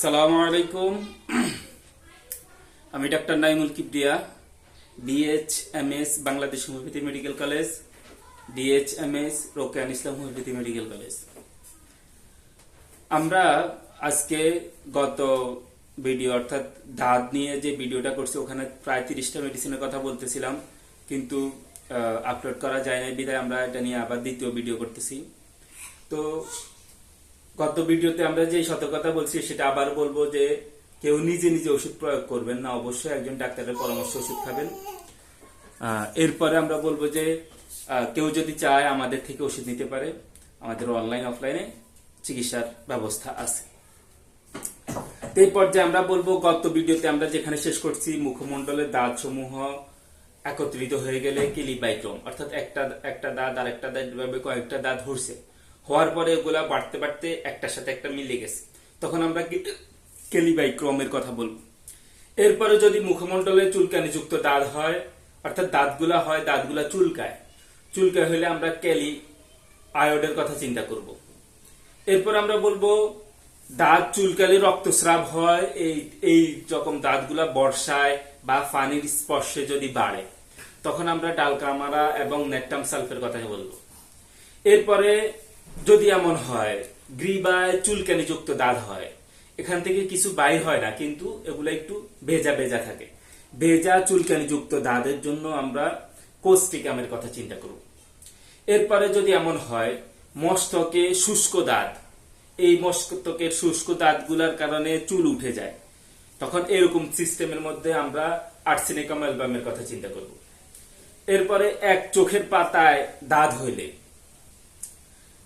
সালামু আলাইকুম। আমি doctor Naimul Kibria BH M S Bangladesh homeopathy medical college BH M S Rokeyan Islam homeopathy medical college. আমরা আজকে গত ভিডিও, অর্থাৎ দাঁত নিয়ে যে ভিডিওটা করছি, ওখানে প্রায় তিরিশটা মেডিসিনের কথা বলতেছিলাম, কিন্তু আপলোড করা যায় না বিধায় আমরা এটা নিয়ে আবার দ্বিতীয় ভিডিও করতেছি। তো গত ভিডিওতে আমরা যে সতর্কতা বলছি, সেটা আবার বলব যে কেউ নিজে নিজে ওষুধ প্রয়োগ করবেন না। অবশ্যই একজন ডাক্তারের পরামর্শ ওষুধ খাবেন। এরপরে আমরা বলব যে কেউ যদি চায় আমাদের থেকে ওষুধ নিতে পারে, আমাদের অনলাইন, অফলাইনে চিকিৎসার ব্যবস্থা আছে। এই পর্যায়ে আমরা বলব, গত ভিডিওতে আমরা যেখানে শেষ করছি, মুখমণ্ডলের দাঁত সমূহ একত্রিত হয়ে গেলে কিলি কিলিবাইক্রম, অর্থাৎ একটা একটা দাঁত আর একটা দাঁত কয়েকটা দাঁত হরছে হওয়ার পরে এগুলা বাড়তে বাড়তে একটার সাথে একটা মিলে গেছে। তখন আমরা কেলিবাইক্রমের কথা বলব। এরপরে যদি মুখমণ্ডলে চুলকানি যুক্ত দাঁত হয়, অর্থাৎ দাঁতগুলা হয়, দাঁতগুলা চুলকায়। চুলকায় হলে আমরা ক্যালি আয়োডের কথা চিন্তা করব। এরপর আমরা বলব, দাঁত চুলকালে রক্তস্রাব হয়, এই এই রকম দাঁতগুলা বর্ষায় বা পানির স্পর্শে যদি বাড়ে, তখন আমরা ডালকামারা এবং নেট্টাম সালফের কথা বলব। এরপরে যদি এমন হয়, গ্রীবায় চুলকানি যুক্ত দাঁত হয়, এখান থেকে কিছু বাইর হয় না, কিন্তু এগুলো একটু ভেজা ভেজা থাকে। ভেজা চুলকানি যুক্ত দাঁতের জন্য আমরা কোস্টিকামের কথা চিন্তা করব। এরপরে যদি এমন হয়, মস্তকে শুষ্ক দাঁত, এই মস্তকের শুষ্ক দাঁতগুলার কারণে চুল উঠে যায়, তখন এরকম সিস্টেমের মধ্যে আমরা আর্সেনিকাম অ্যালবামের কথা চিন্তা করব। এরপরে এক চোখের পাতায় দাঁত হইলে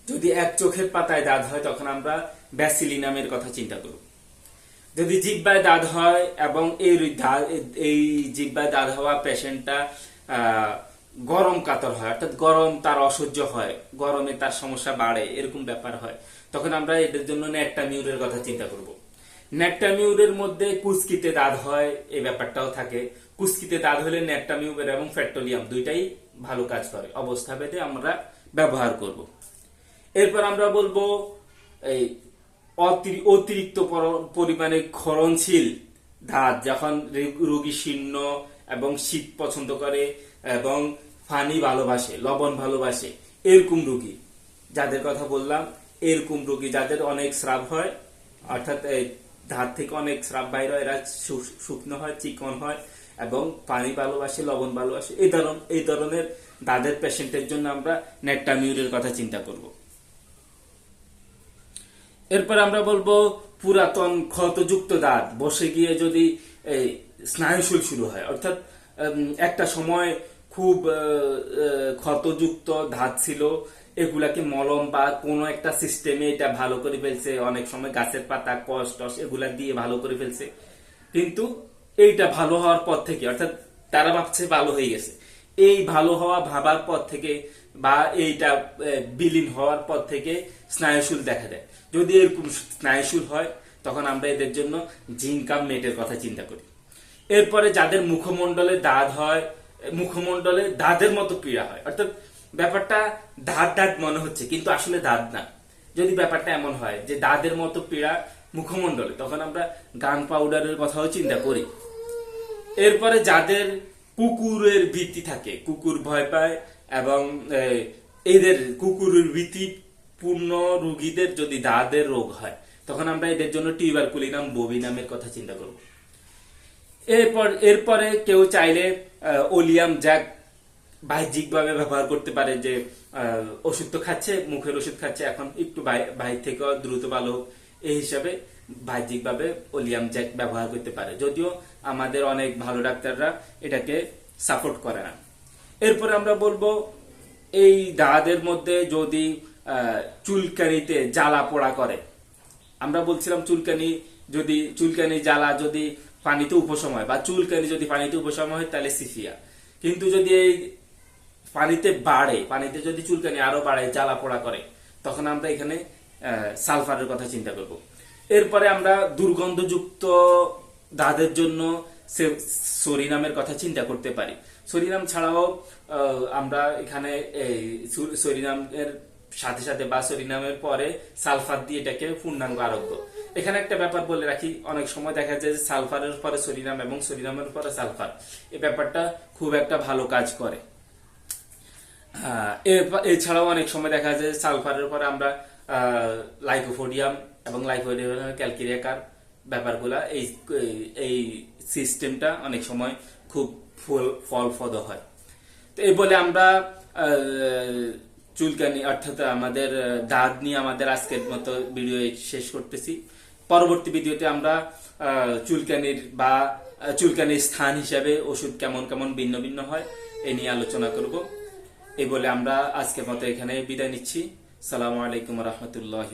যদি এক চোখের পাতায় দাঁত হয়, তখন আমরা ব্যাসিলিনামের কথা চিন্তা করব। যদি জিব্বায় দাঁত হয় এবং এই এই জিব্বায় দাঁত হওয়া পেশেন্টটা গরম কাতর হয়, অর্থাৎ গরম তার অসহ্য হয়, গরমে তার সমস্যা বাড়ে, এরকম ব্যাপার হয়, তখন আমরা এদের জন্য নেট্টামিউরের কথা চিন্তা করব। নেট্টামিউরের মধ্যে কুস্কিতে দাঁত হয় এই ব্যাপারটাও থাকে। কুস্কিতে দাঁত হলে নেট্টামিউর এবং ফ্যাক্টোরিয়াম দুইটাই ভালো কাজ করে। অবস্থা ভেদে আমরা ব্যবহার করব। এরপর আমরা বলব এই অতি- অতিরিক্ত পর- পরিমাণে ক্ষরণশীল দাঁত, যখন রোগী শীর্ণ এবং শীত পছন্দ করে এবং পানি ভালোবাসে, লবণ ভালোবাসে, এরকম রোগী যাদের কথা বললাম, এরকম রোগী যাদের অনেক স্রাব হয়, অর্থাৎ দাঁত থেকে অনেক স্রাব বাইর হয়, এরা শুকনো হয়, চিকন হয় এবং পানি ভালোবাসে, লবণ ভালোবাসে, এই ধরন, এই ধরনের দাঁতের পেশেন্টের জন্য আমরা নেট্টামিউরের কথা চিন্তা করব। এরপর আমরা বলব পুরাতন ক্ষতযুক্ত দাঁত। বসে গিয়ে যদি এই স্নায়ুশুল শুরু হয়, অর্থাৎ একটা সময় খুব ক্ষতযুক্ত দাঁত ছিল, এগুলাকে মলম বা কোনো একটা সিস্টেমে এটা ভালো করে ফেলছে, অনেক সময় গাছের পাতা কষ টস এগুলা দিয়ে ভালো করে ফেলছে। কিন্তু এইটা ভালো হওয়ার পর থেকে, অর্থাৎ তারা ভাবছে ভালো হয়ে গেছে। এই ভালো হওয়া ভাবার পর থেকে বা এইটা বিলীন হওয়ার পর থেকে স্নায়ুশুল দেখা দেয়। যদি এরকম স্নায়ুশুল হয়, তখন আমরা এদের জন্য জিঙ্কাম মেটের কথা চিন্তা করি। এরপরে যাদের মুখমণ্ডলে দাঁত হয়, মুখমণ্ডলে দাঁতের মতো পীড়া হয়। অর্থাৎ ব্যাপারটা দাঁত দাঁত মনে হচ্ছে, কিন্তু আসলে দাঁত না। যদি ব্যাপারটা এমন হয় যে দাঁতের মতো পীড়া মুখমণ্ডলে, তখন আমরা গান পাউডারের কথাও চিন্তা করি। এরপরে যাদের কুকুরের ভীতি থাকে, কুকুর ভয় পায় এবং এদের কুকুরের ভীতি পূর্ণ রোগীদের যদি দাঁতের রোগ হয়, তখন আমরা এদের জন্য টিউবারকুলিনাম ববি নামের কথা চিন্তা করব। এরপর, এরপরে কেউ চাইলে ওলিয়াম জ্যাক বাহ্যিকভাবে ব্যবহার করতে পারে যে ওষুধ তো খাচ্ছে, মুখের ওষুধ খাচ্ছে, এখন একটু বাহি- বাহির থেকেও দ্রুত ভালো এই হিসাবে বাহ্যিকভাবে ওলিয়াম জ্যাক ব্যবহার করতে পারে। যদিও আমাদের অনেক ভালো ডাক্তাররা এটাকে সাপোর্ট করে না। এরপর আমরা বলব এই দাঁতের মধ্যে যদি চুলকানিতে জ্বালা পোড়া করে। আমরা বলছিলাম চুলকানি যদি, চুলকানি জ্বালা যদি পানিতে উপশম হয় বা চুলকানি যদি পানিতে উপশম হয় তাহলে সিফিয়া। কিন্তু যদি এই পানিতে বাড়ে, পানিতে যদি চুলকানি আরও বাড়ে, জ্বালা পোড়া করে, তখন আমরা এখানে সালফারের কথা চিন্তা করব। এরপরে আমরা দুর্গন্ধযুক্ত দাঁতের জন্য সরিনামের কথা চিন্তা করতে পারি। সরিনাম ছাড়াও আমরা এখানে, এই, সু- সরিনামের সাথে সাথে বা সরিনামের পরে সালফার দিয়ে এটাকে পূর্ণাঙ্গ আরোগ্য। এখানে একটা ব্যাপার বলে রাখি, অনেক সময় দেখা যায় যে সালফারের পরে সরিনাম এবং সরিনামের পরে সালফার। এই ব্যাপারটা খুব একটা ভালো কাজ করে। এছাড়াও অনেক সময় দেখা যায় সালফারের পরে আমরা লাইকোফোডিয়াম এবং লাইকোফোডিয়াম ক্যালকিরিয়াকার ব্যাপারগুলা, এই এই সিস্টেমটা অনেক সময় খুব ফুল ফলপ্রদ হয়। তো এই বলে আমরা চুলকানি, অর্থাৎ আমাদের দাঁত নিয়ে আমাদের আজকের মতো ভিডিও শেষ করতেছি। পরবর্তী ভিডিওতে আমরা চুলকানির বা চুলকানির স্থান হিসাবে ওষুধ কেমন কেমন, ভিন্ন ভিন্ন হয়, এ নিয়ে আলোচনা করব। এই বলে আমরা আজকের মতো এখানে বিদায় নিচ্ছি। সালামু আলাইকুম রহমতুল্লাহ